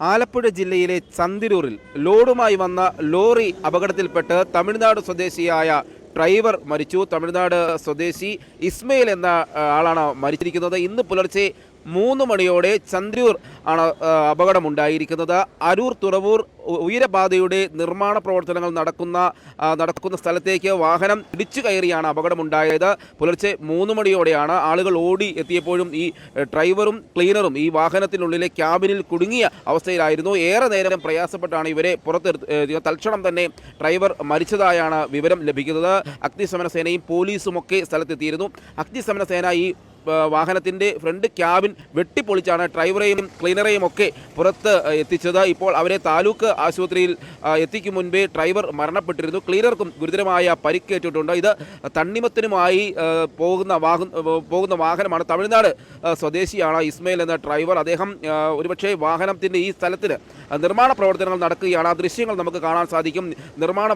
ആലപ്പുഴ ജില്ലയിലെ ചന്തിരൂരിൽ ലോഡുമായി വന്ന ലോറി അപകടത്തിൽപ്പെട്ട് തമിഴ്നാട് സ്വദേശിയായ ഡ്രൈവർ മരിച്ചു. തമിഴ്നാട് സ്വദേശി ഇസ്മയിൽ എന്ന ആളാണ് മരിച്ചിരിക്കുന്നത്. ഇന്ന് പുലർച്ചെ മൂന്ന് മണിയോടെ ചന്ദ്രൂർ ആണ് അപകടമുണ്ടായിരിക്കുന്നത്. അരൂർ തുറവൂർ ഉയരപാതയുടെ നിർമ്മാണ പ്രവർത്തനങ്ങൾ നടക്കുന്ന നടക്കുന്ന സ്ഥലത്തേക്ക് വാഹനം ഇടിച്ചു കയറിയാണ് അപകടമുണ്ടായത്. പുലർച്ചെ മൂന്ന് മണിയോടെയാണ് ആളുകൾ ഓടി എത്തിയപ്പോഴും ഈ ഡ്രൈവറും ക്ലീനറും ഈ വാഹനത്തിനുള്ളിലെ ക്യാബിനിൽ കുടുങ്ങിയ അവസ്ഥയിലായിരുന്നു. ഏറെ നേരം പ്രയാസപ്പെട്ടാണ് ഇവരെ പുറത്തെടുത്ത് തൽക്ഷണം തന്നെ ഡ്രൈവർ മരിച്ചതായാണ് വിവരം ലഭിക്കുന്നത്. അഗ്നിശമന സേനയും പോലീസും ഒക്കെ സ്ഥലത്തെത്തിയിരുന്നു. അഗ്നിശമന സേന ഈ ആ, വാഹനത്തിന്റെ ഫ്രണ്ട് ക്യാബിൻ വെട്ടിപ്പൊളിച്ചാണ് ഡ്രൈവറെയും ക്ലീനറെയും ഒക്കെ പുറത്ത് എത്തിച്ചത്. ഇപ്പോൾ അവരെ താലൂക്ക് ആശുപത്രിയിൽ എത്തിക്കും മുൻപേ ഡ്രൈവർ മരണപ്പെട്ടിരുന്നു. ക്ലീനർക്കും ഗുരുതരമായ പരിക്കേറ്റിട്ടുണ്ട്. ഇത് തണ്ണിമത്തിനുമായി പോകുന്ന വാഹന പോകുന്ന വാഹനമാണ് തമിഴ്നാട് സ്വദേശിയാണ് ഇസ്മയിൽ എന്ന ഡ്രൈവർ. അദ്ദേഹം ഒരുപക്ഷേ വാഹനത്തിന്റെ ഈ സ്ഥലത്തിന് നിർമ്മാണ പ്രവർത്തനങ്ങൾ നടക്കുകയാണ്. ആ ദൃശ്യങ്ങൾ നമുക്ക് കാണാൻ സാധിക്കും. നിർമ്മാണ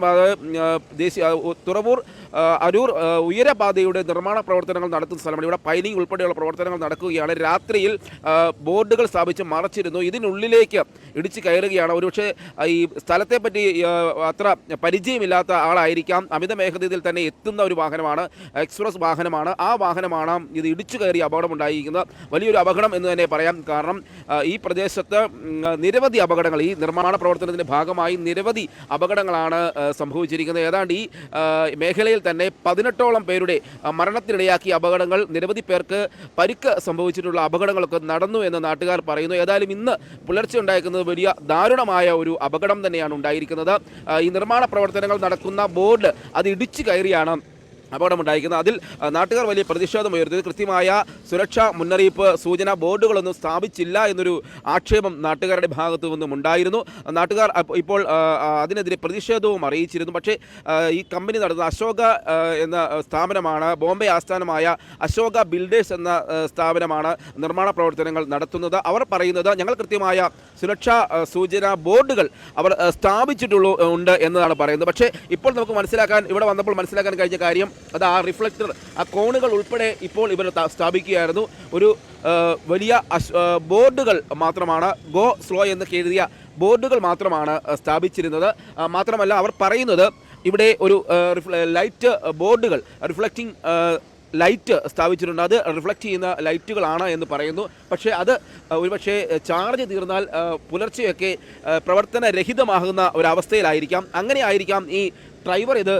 ദേശീയ തുറവൂർ അരൂർ ഉയരപാതയുടെ നിർമ്മാണ പ്രവർത്തനങ്ങൾ നടത്തുന്ന സ്ഥലമാണ്. ഇവിടെ പൈനിങ് ഉൾപ്പെടെയുള്ള പ്രവർത്തനങ്ങൾ നടക്കുകയാണ്. രാത്രിയിൽ ബോർഡുകൾ സ്ഥാപിച്ച് മറച്ചിരുന്നു. ഇതിനുള്ളിലേക്ക് ഇടിച്ചു കയറുകയാണ്. ഒരുപക്ഷെ ഈ സ്ഥലത്തെപ്പറ്റി അത്ര പരിചയമില്ലാത്ത ആളായിരിക്കാം. അമിത മേഘതയിൽ തന്നെ എത്തുന്ന ഒരു വാഹനമാണ് എക്സ്പ്രസ് വാഹനമാണ്. ആ വാഹനമാണ് ഇത് ഇടിച്ചു കയറി അപകടമുണ്ടായിരിക്കുന്നത്. വലിയൊരു അപകടം എന്ന് തന്നെ പറയാം. കാരണം ഈ പ്രദേശത്ത് നിരവധി അപകടങ്ങൾ ഈ നിർമ്മാണ പ്രവർത്തനത്തിന്റെ ഭാഗമായി നിരവധി അപകടങ്ങളാണ് സംഭവിച്ചിരിക്കുന്നത്. ഏതാണ്ട് ഈ മേഖലയിൽ തന്നെ പതിനെട്ടോളം പേരുടെ മരണത്തിനിടയാക്കിയ അപകടങ്ങൾ. നിരവധി പേർക്ക് പരിക്ക് സംഭവിച്ചിട്ടുള്ള അപകടങ്ങളൊക്കെ നടന്നു എന്ന് നാട്ടുകാർ പറയുന്നു. ഏതായാലും ഇന്ന് പുലർച്ചെ ഉണ്ടായിരിക്കുന്നത് വലിയ ദാരുണമായ ഒരു അപകടം തന്നെയാണ് ഉണ്ടായിരിക്കുന്നത്. ഈ നിർമ്മാണ പ്രവർത്തനങ്ങൾ നടക്കുന്ന ബോർഡ് അത് ഇടിച്ചു കയറിയാണ്. അപകടമുണ്ടായിരിക്കുന്നത് അതിൽ നാട്ടുകാർ വലിയ പ്രതിഷേധം ഉയർത്തിയത്. കൃത്യമായ സുരക്ഷാ മുന്നറിയിപ്പ് സൂചന ബോർഡുകളൊന്നും സ്ഥാപിച്ചില്ല എന്നൊരു ആക്ഷേപം നാട്ടുകാരുടെ ഭാഗത്തു നിന്നും ഉണ്ടായിരുന്നു. നാട്ടുകാർ ഇപ്പോൾ അതിനെതിരെ പ്രതിഷേധവും അറിയിച്ചിരുന്നു. പക്ഷേ ഈ കമ്പനി നടത്തുന്ന അശോക എന്ന സ്ഥാപനമാണ് ബോംബെ ആസ്ഥാനമായ അശോക ബിൽഡേഴ്സ് എന്ന സ്ഥാപനമാണ് നിർമ്മാണ പ്രവർത്തനങ്ങൾ നടത്തുന്നത്. അവർ പറയുന്നത് ഞങ്ങൾ കൃത്യമായ സുരക്ഷാ സൂചന ബോർഡുകൾ അവർ സ്ഥാപിച്ചിട്ടുള്ളൂ ഉണ്ട് എന്നതാണ് പറയുന്നത്. പക്ഷേ ഇപ്പോൾ നമുക്ക് മനസ്സിലാക്കാൻ ഇവിടെ വന്നപ്പോൾ മനസ്സിലാക്കാൻ കഴിഞ്ഞ കാര്യം അത് ആ റിഫ്ലക്ടർ ആ കോണുകൾ ഉൾപ്പെടെ ഇപ്പോൾ ഇവർ സ്ഥാപിക്കുകയായിരുന്നു. ഒരു വലിയ ബോർഡുകൾ മാത്രമാണ് ഗോ സ്ലോ എന്ന് എഴുതിയ ബോർഡുകൾ മാത്രമാണ് സ്ഥാപിച്ചിരുന്നത്. മാത്രമല്ല അവർ പറയുന്നത് ഇവിടെ ഒരു ലൈറ്റ് ബോർഡുകൾ റിഫ്ലക്റ്റിംഗ് ലൈറ്റ് സ്ഥാപിച്ചിട്ടുണ്ട്. അത് റിഫ്ലക്റ്റ് ചെയ്യുന്ന ലൈറ്റുകളാണ് എന്ന് പറയുന്നു. പക്ഷേ അത് ഒരുപക്ഷേ ചാർജ് തീർന്നാൽ പുലർച്ചെയൊക്കെ പ്രവർത്തനരഹിതമാകുന്ന ഒരവസ്ഥയിലായിരിക്കാം. അങ്ങനെ ആയിരിക്കാം ഈ ഡ്രൈവർ ഇത്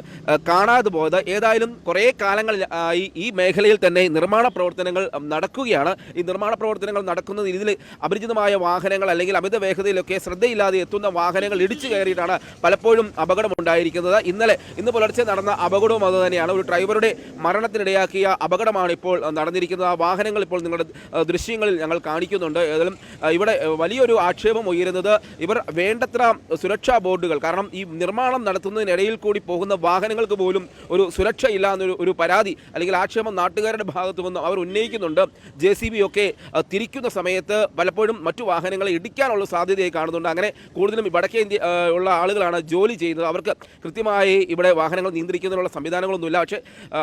കാണാതെ പോയത്. ഏതായാലും കുറേ കാലങ്ങളിലായി ഈ മേഖലയിൽ തന്നെ നിർമ്മാണ പ്രവർത്തനങ്ങൾ നടക്കുകയാണ്. ഈ നിർമ്മാണ പ്രവർത്തനങ്ങൾ നടക്കുന്നത് ഇതിൽ അപരിചിതമായ വാഹനങ്ങൾ അല്ലെങ്കിൽ അമിത വേഗതയിലൊക്കെ ശ്രദ്ധയില്ലാതെ എത്തുന്ന വാഹനങ്ങൾ ഇടിച്ചു കയറിയിട്ടാണ് പലപ്പോഴും അപകടമുണ്ടായിരിക്കുന്നത്. ഇന്നലെ ഇന്ന് പുലർച്ചെ നടന്ന അപകടവും അത് തന്നെയാണ്. ഒരു ഡ്രൈവറുടെ മരണത്തിനിടയാക്കിയ അപകടമാണ് ഇപ്പോൾ നടന്നിരിക്കുന്നത്. ആ വാഹനങ്ങൾ ഇപ്പോൾ നിങ്ങളുടെ ദൃശ്യങ്ങളിൽ ഞങ്ങൾ കാണിക്കുന്നുണ്ട്. ഏതായാലും ഇവിടെ വലിയൊരു ആക്ഷേപം ഉയരുന്നത് ഇവർ വേണ്ടത്ര സുരക്ഷാ ബോർഡുകൾ കാരണം ഈ നിർമ്മാണം നടത്തുന്നതിനിടയിൽ കൂടി പോകുന്ന വാഹനങ്ങൾക്ക് പോലും ഒരു സുരക്ഷ ഇല്ല എന്നൊരു ഒരു പരാതി അല്ലെങ്കിൽ ആക്ഷേപം നാട്ടുകാരുടെ ഭാഗത്തു നിന്നും അവർ ഉന്നയിക്കുന്നുണ്ട്. ജെ സി ബി ഒക്കെ തിരിക്കുന്ന സമയത്ത് പലപ്പോഴും മറ്റു വാഹനങ്ങളെ ഇടിക്കാനുള്ള സാധ്യതയായി കാണുന്നുണ്ട്. അങ്ങനെ കൂടുതലും വടക്കേ ഇന്ത്യ ഉള്ള ആളുകളാണ് ജോലി ചെയ്യുന്നത്. അവർക്ക് കൃത്യമായി ഇവിടെ വാഹനങ്ങൾ നിയന്ത്രിക്കുന്നതിനുള്ള സംവിധാനങ്ങളൊന്നുമില്ല. പക്ഷേ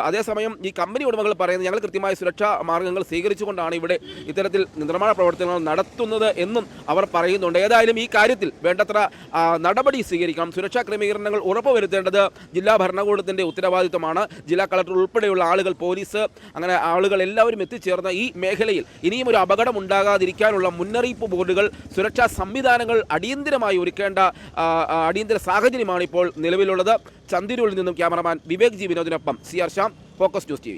അതേസമയം ഈ കമ്പനി ഉടമകൾ പറയുന്നത് ഞങ്ങൾ കൃത്യമായ സുരക്ഷാ മാർഗങ്ങൾ സ്വീകരിച്ചുകൊണ്ടാണ് ഇവിടെ ഇത്തരത്തിൽ നിർമ്മാണ പ്രവർത്തനങ്ങൾ നടത്തുന്നത് എന്നും അവർ പറയുന്നുണ്ട്. ഏതായാലും ഈ കാര്യത്തിൽ വേണ്ടത്ര നടപടി സ്വീകരിക്കണം. സുരക്ഷാ ക്രമീകരണങ്ങൾ ഉറപ്പുവരുത്തേണ്ടത് ജില്ലാ ഭരണകൂടത്തിന്റെ ഉത്തരവാദിത്വമാണ്. ജില്ലാ കളക്ടർ ഉൾപ്പെടെയുള്ള ആളുകൾ പോലീസ് അങ്ങനെ ആളുകൾ എല്ലാവരും എത്തിച്ചേർന്ന ഈ മേഖലയിൽ ഇനിയും ഒരു അപകടം ഉണ്ടാകാതിരിക്കാനുള്ള മുന്നറിയിപ്പ് ബോർഡുകൾ സുരക്ഷാ സംവിധാനങ്ങൾ അടിയന്തിരമായി ഒരുക്കേണ്ട അടിയന്തര സാഹചര്യമാണ് ഇപ്പോൾ നിലവിലുള്ളത്. ചന്തിരൂരിൽ നിന്നും cameraman Vivek G വിനോദിനൊപ്പം C R Shyam focus news T